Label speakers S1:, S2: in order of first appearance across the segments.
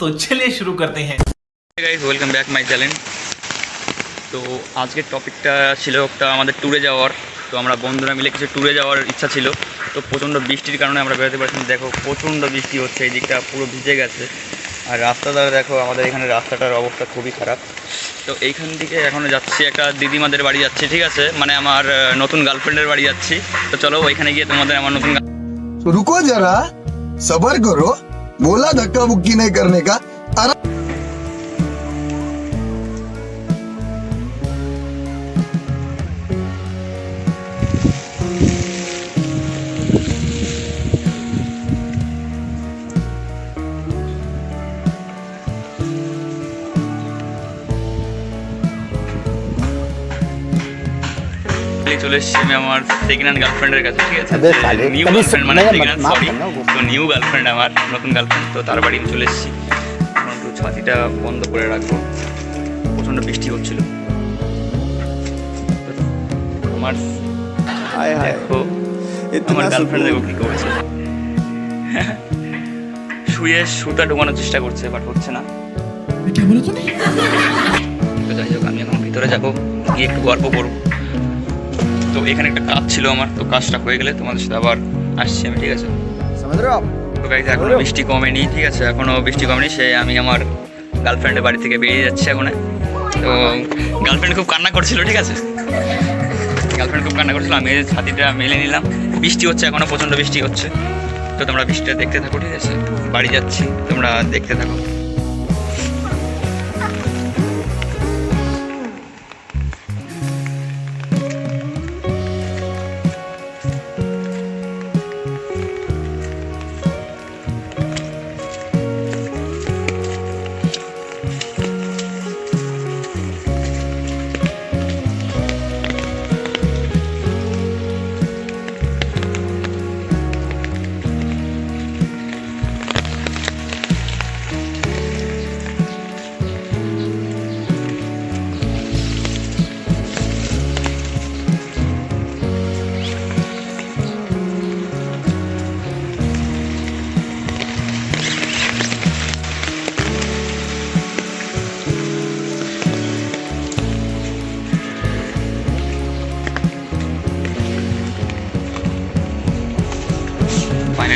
S1: তো চলে শুরু করতে হ্যাঁ
S2: guys welcome back my channel তো আজকের টপিকটা ছিল একটা আমাদের ট্যুরে যাওয়ার। তো আমরা বন্ধুরা মিলে কিছু ট্যুরে যাওয়ার ইচ্ছা ছিল। তো প্রচণ্ড বৃষ্টির কারণে আমরা বেরোতে পারছি দেখো প্রচণ্ড বৃষ্টি হচ্ছে এই দিকটা পুরো ভিজে গেছে। আর রাস্তা দ্বারা দেখো আমাদের এখানে রাস্তাটার অবস্থা খুবই খারাপ। তো এইখান থেকে এখন যাচ্ছি একটা দিদিমাদের বাড়ি যাচ্ছি ঠিক আছে? মানে আমার নতুন গার্লফ্রেন্ডের বাড়ি যাচ্ছি। তো চলো ওইখানে গিয়ে তোমাদের আমার নতুন
S3: রুকো যারা সবার করো। बोला धक्का मुक्की नहीं करने का। आराम
S2: চলে এসেছি আমি আমার সেকেন্ড হ্যান্ড গার্লফ্রেন্ডের কাছে ঠিক আছে? নিউ গার্লফ্রেন্ড মানে সরি তো নিউ গার্লফ্রেন্ড আমার নতুন গার্লফ্রেন্ড তো তার বাড়ি আমি চলে এসেছি। একটু ছাতিটা বন্ধ করে রাখব। প্রচণ্ড বৃষ্টি হচ্ছিল। আমার গার্লফ্রেন্ড দেখো কী করেছে। শুয়ে সুতা ঢোকানোর চেষ্টা করছে বাট হচ্ছে না। যাই হোক আমি এখন ভিতরে যাব গিয়ে একটু গল্প করব। তো এখানে একটা কাজ ছিল আমার। তো কাজটা হয়ে গেলে তোমাদের সাথে আবার আসছি আমি ঠিক আছে? তো এখনও বৃষ্টি কমেনি ঠিক আছে? এখনও বৃষ্টি কমেনি সে আমি আমার গার্লফ্রেন্ডের বাড়ি থেকে বেরিয়ে যাচ্ছি এখন। তো গার্লফ্রেন্ড খুব কান্না করছিল ঠিক আছে? গার্লফ্রেন্ড খুব কান্না করছিল আমি ছাতিটা মেলে নিলাম। বৃষ্টি হচ্ছে এখনও প্রচণ্ড বৃষ্টি হচ্ছে। তো তোমরা বৃষ্টিটা দেখতে থাকো ঠিক আছে? বাড়ি যাচ্ছি তোমরা দেখতে থাকো।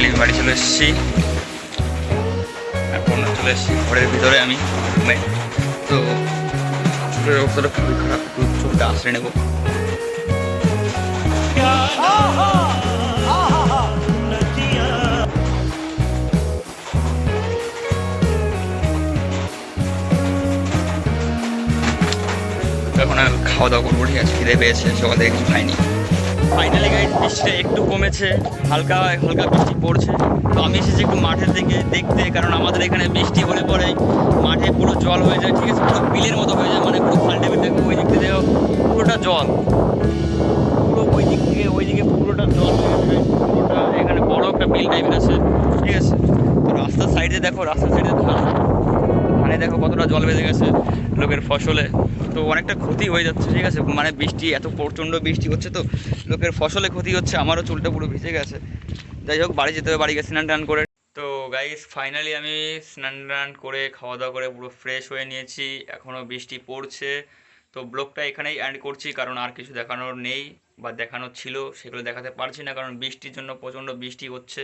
S2: ফাইনালি বাড়ি চলে এসেছি। এখন চলে এসেছি। ঘরের ভিতরে আমি তো চোখের অবস্থাটা খুবই খারাপ। একটু আশ্রয় নেব। এখন খাওয়া দাওয়া করব, ঠিক আছে? খিদে পেয়েছে, সকাল থেকে কিছু খাইনি। ফাইনালি গাইজ বৃষ্টিটা একটু কমেছে, হালকা হালকা বৃষ্টি পড়ছে। তো আমি এসেছি একটু মাঠের দিকে দেখতে, কারণ আমাদের এখানে বৃষ্টি হলে পরে মাঠে পুরো জল হয়ে যায়, ঠিক আছে? পুরো বিলের মতো হয়ে যায় মানে পুরো খালটে বিলটা ওই দিক থেকে পুরোটা জল। পুরো ওই দিক থেকে ওই দিকে পুরোটা জল হয়ে গেছে পুরোটা এখানে বড় একটা বিল টাইপের আছে, ঠিক আছে? তো রাস্তার সাইডে দেখো, রাস্তার সাইডে ধান, ধানে দেখো কতটা জল বেঁধে গেছে, লোকের ফসলে। তো অনেকটা ক্ষতি হয়ে যাচ্ছে, ঠিক আছে? মানে বৃষ্টি, এত প্রচণ্ড বৃষ্টি হচ্ছে তো, লোকের ফসলে ক্ষতি হচ্ছে, আমারও চুলটা পুরো ভিজে গেছে। যাই হোক, বাড়ি যেতে হবে, বাড়ি গিয়ে স্নান টান করে। তো গাইস ফাইনালি আমি স্নান টান করে, খাওয়া দাওয়া করে পুরো ফ্রেশ হয়ে নিয়েছি এখনও বৃষ্টি পড়ছে। তো ব্লগটা এখানেই অ্যান্ড করছি, কারণ আর কিছু দেখানোর নেই বা দেখানোর ছিল, সেগুলো দেখাতে পারছি না, কারণ বৃষ্টির জন্য প্রচণ্ড বৃষ্টি হচ্ছে।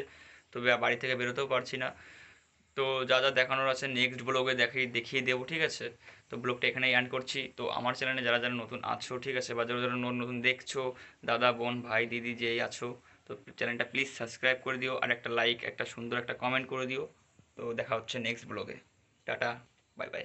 S2: তবে বাড়ি থেকে বেরোতেও পারছি না। তো যা যা দেখানোর আছে নেক্সট ব্লগে দেখিয়ে দেখিয়ে দেবো, ঠিক আছে? তো ব্লগটা এখানেই অ্যান্ড করছি। তো আমার চ্যানেলে যারা যারা নতুন আছো, ঠিক আছে, বা যারা যারা নতুন দেখছ, দাদা, বোন, ভাই, দিদি, যেই আছো, তো চ্যানেলটা প্লিজ সাবস্ক্রাইব করে দিও আর একটা লাইক একটা সুন্দর একটা কমেন্ট করে দিও। তো দেখা হচ্ছে নেক্সট ব্লগে টাটা বাই বাই